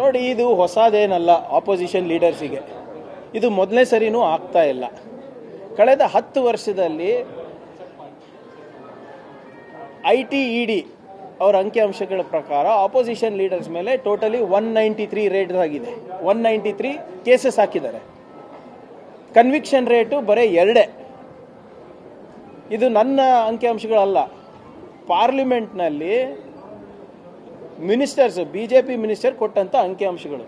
ನೋಡಿ, ಇದು ಹೊಸದೇನಲ್ಲ ಆಪೋಸಿಷನ್ ಲೀಡರ್ಸಿಗೆ ಇದು ಮೊದಲನೇ ಸರಿನೂ ಆಗ್ತಾ ಇಲ್ಲ. ಕಳೆದ ಹತ್ತು ವರ್ಷದಲ್ಲಿ ಐ ಟಿ ಇ ಡಿ ಅವರ ಅಂಕಿಅಂಶಗಳ ಪ್ರಕಾರ ಆಪೋಸಿಷನ್ ಲೀಡರ್ಸ್ ಮೇಲೆ totally one ninety three rate ಆಗಿದೆ. ಒನ್ ನೈಂಟಿ ತ್ರೀ ಕೇಸಸ್ ಹಾಕಿದ್ದಾರೆ. ಕನ್ವಿಕ್ಷನ್ ರೇಟು ಬರೀ ಎರಡೇ. ಇದು ನನ್ನ ಅಂಕಿಅಂಶಗಳಲ್ಲ. ಪಾರ್ಲಿಮೆಂಟ್ನಲ್ಲಿ ministers B J P minister ಕೊಟ್ಟಂಥ ಅಂಕಿಅಂಶಗಳು.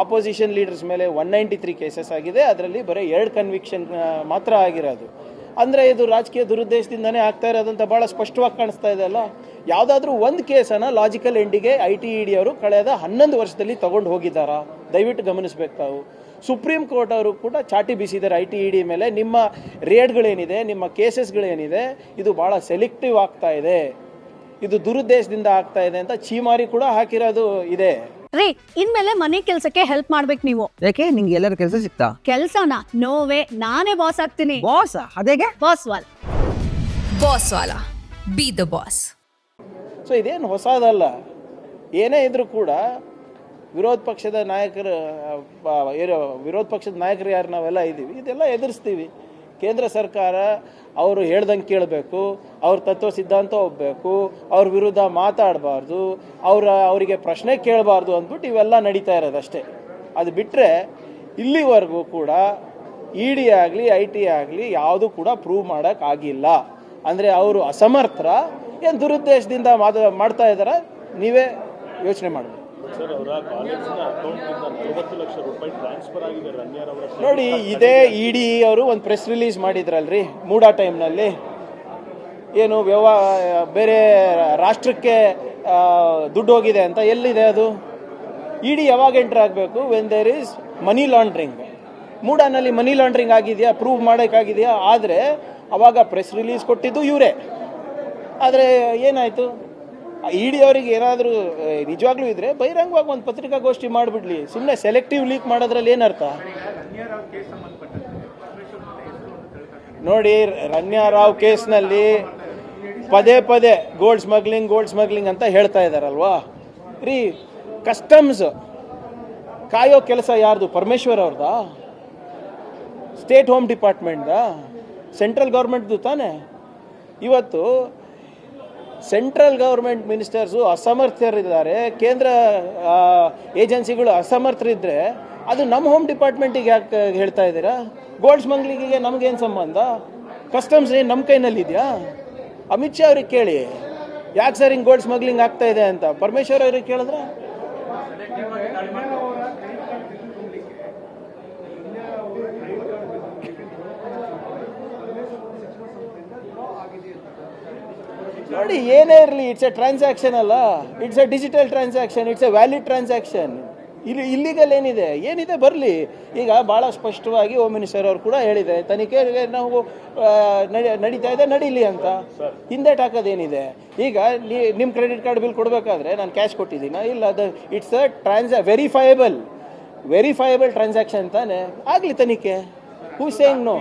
ಆಪೋಸಿಷನ್ ಲೀಡರ್ಸ್ ಮೇಲೆ ಒನ್ ನೈಂಟಿ ತ್ರೀ ಕೇಸಸ್ ಆಗಿದೆ. ಅದರಲ್ಲಿ ಬರೀ ಎರಡು ಕನ್ವಿಕ್ಷನ್ ಮಾತ್ರ ಆಗಿರೋದು. ಅಂದರೆ ಇದು ರಾಜಕೀಯ ದುರುದ್ದೇಶದಿಂದನೇ ಆಗ್ತಾ ಇರೋದಂತ ಭಾಳ ಸ್ಪಷ್ಟವಾಗಿ ಕಾಣಿಸ್ತಾ ಇದೆ ಅಲ್ಲ? ಯಾವುದಾದ್ರೂ ಒಂದು ಕೇಸನ್ನು ಲಾಜಿಕಲ್ ಎಂಡಿಗೆ ಐ ಟಿ ಇ ಡಿ ಅವರು ಕಳೆದ ಹನ್ನೊಂದು ವರ್ಷದಲ್ಲಿ ತಗೊಂಡು ಹೋಗಿದ್ದಾರಾ? ದಯವಿಟ್ಟು ಗಮನಿಸ್ಬೇಕು ತಾವು. ಸುಪ್ರೀಂ ಕೋರ್ಟ್ ಅವರು ಕೂಡ ಚಾಟಿ ಬೀಸಿದ್ದಾರೆ ಐ ಟಿ ಇ ಡಿ ಮೇಲೆ. ನಿಮ್ಮ ರೇಡ್ಗಳೇನಿದೆ ನಿಮ್ಮ ಕೇಸಸ್ಗಳೇನಿದೆ ಇದು ಭಾಳ ಸೆಲೆಕ್ಟಿವ್ ಆಗ್ತಾ ಇದೆ. ಇದು ದುರುದ್ದೇಶದಿಂದ ಆಗ್ತಾ ಇದೆ ಅಂತ ಚೀಮಾರಿ ಕೂಡ ಹಾಕಿರೋದು ಇದೆ. ರೀ ಇನ್ಮೇಲೆ ಮನೆ ಕೆಲಸಕ್ಕೆ ಹೆಲ್ಪ್ ಮಾಡ್ಬೇಕು ನೀವು. ಯಾಕೆ? ನಿಂಗೆ ಎಲ್ಲರ ಕೆಲಸ ಸಿಕ್ತಾ? ಕೆಲ್ಸನ? ನೋವೇ ನಾನೇ ಬಾಸ್ ಆಗ್ತೀನಿ. Boss ಅದೇಗೆ? Boss will boss will be the boss so ಇದೇನು ಹೊಸದಲ್ಲ. ಏನೇ ಇದ್ರೂ ಕೂಡ ವಿರೋಧ ಪಕ್ಷದ ನಾಯಕರು ಆ, ಏನು ವಿರೋಧ ಪಕ್ಷದ ನಾಯಕರು ಯಾರು ನಾವೆಲ್ಲ ಇದ್ದೀವಿ. ಇದೆಲ್ಲ ಎದುರಿಸ್ತೀವಿ. ಕೇಂದ್ರ ಸರ್ಕಾರ ಅವರು ಹೇಳ್ದಂಗೆ ಕೇಳಬೇಕು. ಅವ್ರ ತತ್ವ ಸಿದ್ಧಾಂತ ಒಪ್ಪಬೇಕು ಅವ್ರ ವಿರುದ್ಧ ಮಾತಾಡಬಾರ್ದು ಅವರ ಅವರಿಗೆ ಪ್ರಶ್ನೆ ಕೇಳಬಾರ್ದು ಅಂದ್ಬಿಟ್ಟು ಇವೆಲ್ಲ ನಡೀತಾ ಇರೋದಷ್ಟೇ ಅದು ಬಿಟ್ಟರೆ ಇಲ್ಲಿವರೆಗೂ ಕೂಡ ಇ ಡಿ ಆಗಲಿ ಐ ಟಿ ಆಗಲಿ ಯಾವುದು ಕೂಡ ಪ್ರೂವ್ ಮಾಡೋಕ್ಕಾಗಿಲ್ಲ ಅಂದರೆ ಅವರು ಅಸಮರ್ಥರ ಏನು ದುರುದ್ದೇಶದಿಂದ ಮಾತು ಮಾಡ್ತಾ ಇದ್ದಾರೆ ನೀವೇ ಯೋಚನೆ ಮಾಡಬೇಕು. ನೋಡಿ ಇದೇ ಇಡಿ ಡಿ ಅವರು ಒಂದು ಪ್ರೆಸ್ ರಿಲೀಸ್ ಮಾಡಿದ್ರಲ್ರಿ ಮೂಡಾ ಟೈಮ್ನಲ್ಲಿ ಏನು ವ್ಯವ ಬೇರೆ ರಾಷ್ಟ್ರಕ್ಕೆ ದುಡ್ಡು ಹೋಗಿದೆ ಅಂತ ಎಲ್ಲಿದೆ ಅದು? ಇಡಿ ಯಾವಾಗ ಎಂಟ್ರ್ ಆಗಬೇಕು? When there is money laundering ಮೂಡಾನಲ್ಲಿ money laundering ಆಗಿದೆಯಾ? ಪ್ರೂವ್ ಮಾಡೋಕ್ಕಾಗಿದೆಯಾ? ಆದರೆ, ಅವಾಗ ಪ್ರೆಸ್ ರಿಲೀಸ್ ಕೊಟ್ಟಿದ್ದು ಇವರೇ. ಆದರೆ, ಏನಾಯಿತು? ಇ ಡಿ ಅವರಿಗೆ ಏನಾದರೂ ನಿಜವಾಗ್ಲೂ ಇದ್ರೆ ಬಹಿರಂಗವಾಗಿ ಒಂದು ಪತ್ರಿಕಾಗೋಷ್ಠಿ ಮಾಡಿಬಿಡ್ಲಿ. ಸುಮ್ಮನೆ ಸೆಲೆಕ್ಟಿವ್ ಲೀಕ್ ಮಾಡೋದ್ರಲ್ಲಿ ಏನರ್ಥ ನೋಡಿ ರಮ್ಯಾ ರಾವ್ ಕೇಸ್ನಲ್ಲಿ ಪದೇ ಪದೇ ಗೋಲ್ಡ್ ಸ್ಮಗ್ಲಿಂಗ್ ಗೋಲ್ಡ್ ಸ್ಮಗ್ಲಿಂಗ್ ಅಂತ ಹೇಳ್ತಾ ಇದ್ದಾರಲ್ವಾ ರೀ ಕಸ್ಟಮ್ಸ್ ಕಾಯೋ ಕೆಲಸ ಯಾರ್ದು? ಪರಮೇಶ್ವರ್ ಅವ್ರದಾ? ಸ್ಟೇಟ್ ಹೋಮ್ ಡಿಪಾರ್ಟ್ಮೆಂಟ್ದಾ ಸೆಂಟ್ರಲ್ ಗೌರ್ಮೆಂಟ್ದು ತಾನೆ? ಇವತ್ತು ಸೆಂಟ್ರಲ್ ಗೌರ್ಮೆಂಟ್ ಮಿನಿಸ್ಟರ್ಸು ಅಸಮರ್ಥರಿದ್ದಾರೆ. ಕೇಂದ್ರ ಏಜೆನ್ಸಿಗಳು ಅಸಮರ್ಥರಿದ್ದರೆ ಅದು ನಮ್ಮ ಹೋಮ್ ಡಿಪಾರ್ಟ್ಮೆಂಟಿಗೆ ಯಾಕೆ ಹೇಳ್ತಾ ಇದ್ದೀರಾ? ಗೋಲ್ಡ್ ಸ್ಮಗ್ಲಿಂಗಿಗೆ ನಮಗೇನು ಸಂಬಂಧ? ಕಸ್ಟಮ್ಸ್ ಏನು ನಮ್ಮ ಕೈನಲ್ಲಿದೆಯಾ? ಅಮಿತ್ ಶಾ ಅವ್ರಿಗೆ ಕೇಳಿ, ಯಾಕೆ ಸರ್ ಹಿಂಗೆ ಗೋಲ್ಡ್ ಸ್ಮಗ್ಲಿಂಗ್ ಆಗ್ತಾ ಇದೆ ಅಂತ? ಪರಮೇಶ್ವರ್ ಅವ್ರಿಗೆ ಕೇಳಿದ್ರೆ? ನೋಡಿ, ಏನೇ ಇರಲಿ ಇಟ್ಸ್ ಎ ಟ್ರಾನ್ಸಾಕ್ಷನ್ ಅಲ್ಲ. It's a digital transaction it's a valid transaction ಇಲ್ಲಿ ಇಲ್ಲಿಗಲ್ ಏನಿದೆ? ಏನಿದೆ? ಬರಲಿ. ಈಗ ಭಾಳ ಸ್ಪಷ್ಟವಾಗಿ ಹೋಮ್ ಮಿನಿಸ್ಟರ್ ಅವರು ಕೂಡ ಹೇಳಿದೆ ತನಿಖೆಗೆ ನಾವು ನಡಿ- ನಡೀತಾ ಇದೆ ನಡೀಲಿ ಅಂತ. ಹಿಂದೇಟ್ ಹಾಕೋದೇನಿದೆ? ಈಗ ನಿಮ್ಮ ಕ್ರೆಡಿಟ್ ಕಾರ್ಡ್ ಬಿಲ್ ಕೊಡಬೇಕಾದ್ರೆ ನಾನು ಕ್ಯಾಶ್ ಕೊಟ್ಟಿದ್ದೀನಿ? ಇಲ್ಲ ಅದು it's uh trans verifiable verifiable transaction ತಾನೆ? ಆಗಲಿ ತನಿಖೆ. ಹೂ ಸೇಂಗ್ ನೋ